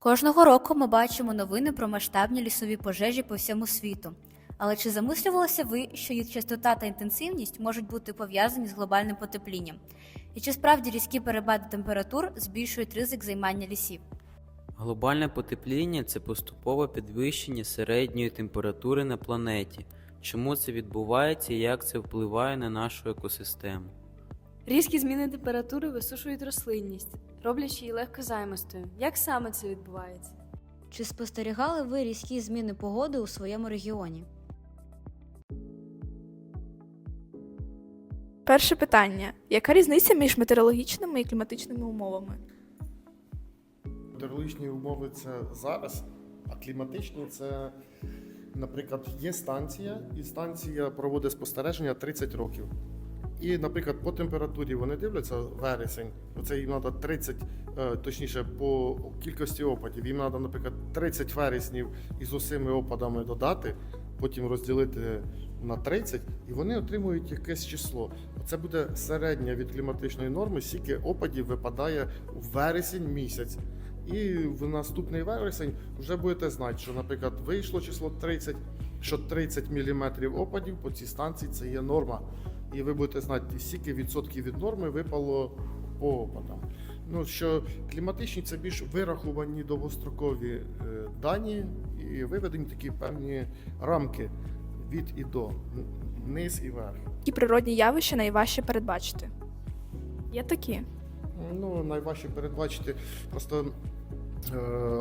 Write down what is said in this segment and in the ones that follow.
Кожного року ми бачимо новини про масштабні лісові пожежі по всьому світу. Але чи замислювалися ви, що їх частота та інтенсивність можуть бути пов'язані з глобальним потеплінням? І чи справді різкі перепади температур збільшують ризик займання лісів? Глобальне потепління це поступове підвищення середньої температури на планеті. Чому це відбувається і як це впливає на нашу екосистему? Різкі зміни температури висушують рослинність, роблячи її легко легкозаймистою. Як саме це відбувається? Чи спостерігали ви різкі зміни погоди у своєму регіоні? Перше питання: яка різниця між метеорологічними і кліматичними умовами? Метеорологічні умови це зараз, а кліматичні це, наприклад, є станція, і станція проводить спостереження 30 років. І, наприклад, по температурі вони дивляться вересень, оце їм треба 30, е, точніше, по кількості опадів. Їм треба, наприклад, 30 вереснів із усіми опадами додати, потім розділити на 30, і вони отримують якесь число. Це буде середня від кліматичної норми, скільки опадів випадає в вересень місяць. І в наступний вересень вже будете знати, що, наприклад, вийшло число 30, що 30 мм опадів по цій станції це є норма. І ви будете знати, скільки відсотків від норми випало по опадам. Ну, що кліматичні це більш вираховані довгострокові е, дані і виведені такі певні рамки від і до, низ і верх. Які природні явища найважче передбачити? Є такі. Ну, найважче передбачити просто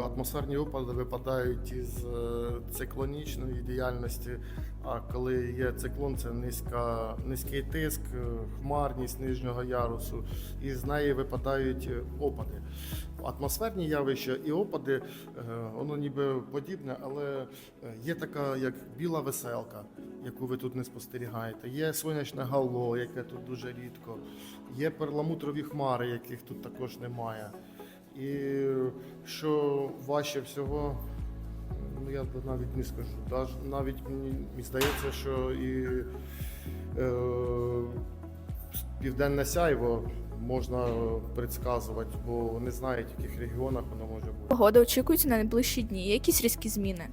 атмосферні опади випадають із е, циклонічної діяльності. А коли є циклон, це низька, низький тиск, е, хмарність нижнього ярусу, і з неї випадають е, опади. Атмосферні явища і опади, е, воно ніби подібне, але е, є така, як біла веселка, яку ви тут не спостерігаєте. Є сонячне гало, яке тут дуже рідко. Є перламутрові хмари, яких тут також немає. І що важче всього, ну я навіть не скажу. Навіть мені, мені здається, що і е, південне сяйво можна предсказувати, бо не знають, в яких регіонах воно може бути. Погода очікується на найближчі дні. Є якісь різкі зміни?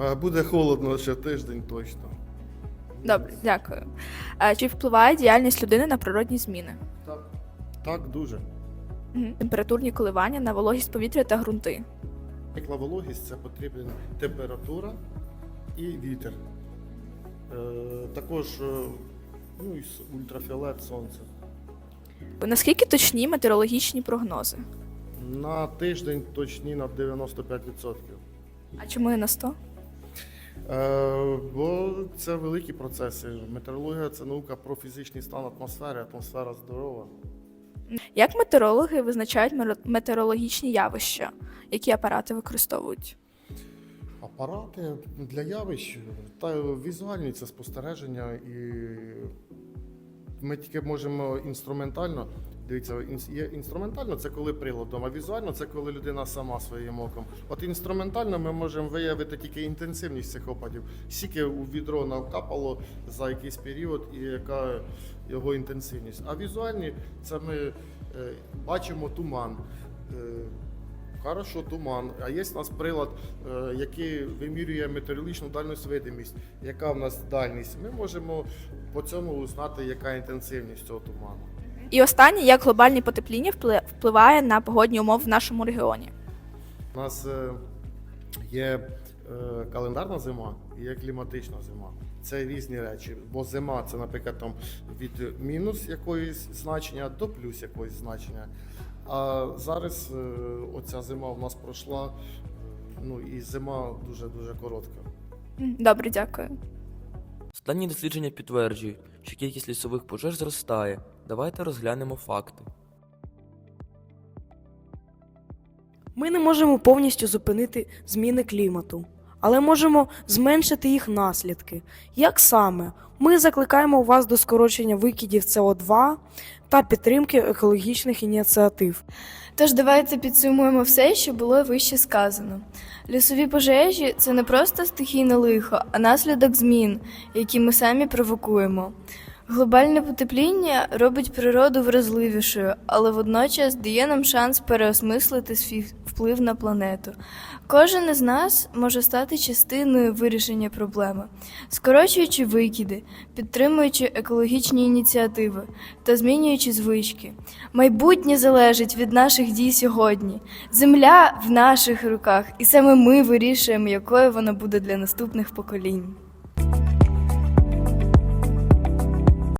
Е, Буде холодно ще тиждень точно. Добре, дякую. Чи впливає діяльність людини на природні зміни? Так, так дуже. Мгм. Температурні коливання на вологість повітря та ґрунти. Текла вологість це потрібна температура і вітер. Е, також е, ну, і с- ультрафіолет сонце. Наскільки точні метеорологічні прогнози? На тиждень точні на 95%. А чому не на 100? Е, бо це великі процеси. Метеорологія це наука про фізичний стан атмосфери, атмосфера здорова. Як метеорологи визначають метеорологічні явища? Які апарати використовують? Апарати для явищ та візуальні це спостереження, і ми тільки можемо інструментально. Дивіться, є інструментально це коли приладом, а візуально це коли людина сама своїм оком. От інструментально ми можемо виявити тільки інтенсивність цих опадів, скільки у відро накапало за якийсь період і яка його інтенсивність. А візуальні це ми е, бачимо туман. Хорошо, туман. А є у нас прилад, е, який вимірює метеорологічну дальність видимість. Яка в нас дальність? Ми можемо по цьому узнати, яка інтенсивність цього туману. І останнє, як глобальне потепління впливає на погодні умови в нашому регіоні? У нас е, є е, календарна зима і є кліматична зима. Це різні речі. Бо зима це, наприклад, там від мінус якоїсь значення до плюс якоїсь значення. А зараз е, оця зима в нас пройшла. е, Ну і зима дуже дуже коротка. Добре, дякую. Останні дослідження підтверджують, що кількість лісових пожеж зростає. Давайте розглянемо факти. Ми не можемо повністю зупинити зміни клімату, але можемо зменшити їх наслідки. Як саме? Ми закликаємо вас до скорочення викидів СО2 та підтримки екологічних ініціатив. Тож давайте підсумуємо все, що було вище сказано. Лісові пожежі це не просто стихійне лихо, а наслідок змін, які ми самі провокуємо. Глобальне потепління робить природу вразливішою, але водночас дає нам шанс переосмислити свій вплив на планету. Кожен із нас може стати частиною вирішення проблеми, скорочуючи викиди, підтримуючи екологічні ініціативи та змінюючи звички. Майбутнє залежить від наших дій сьогодні. Земля в наших руках, і саме ми вирішуємо, якою вона буде для наступних поколінь.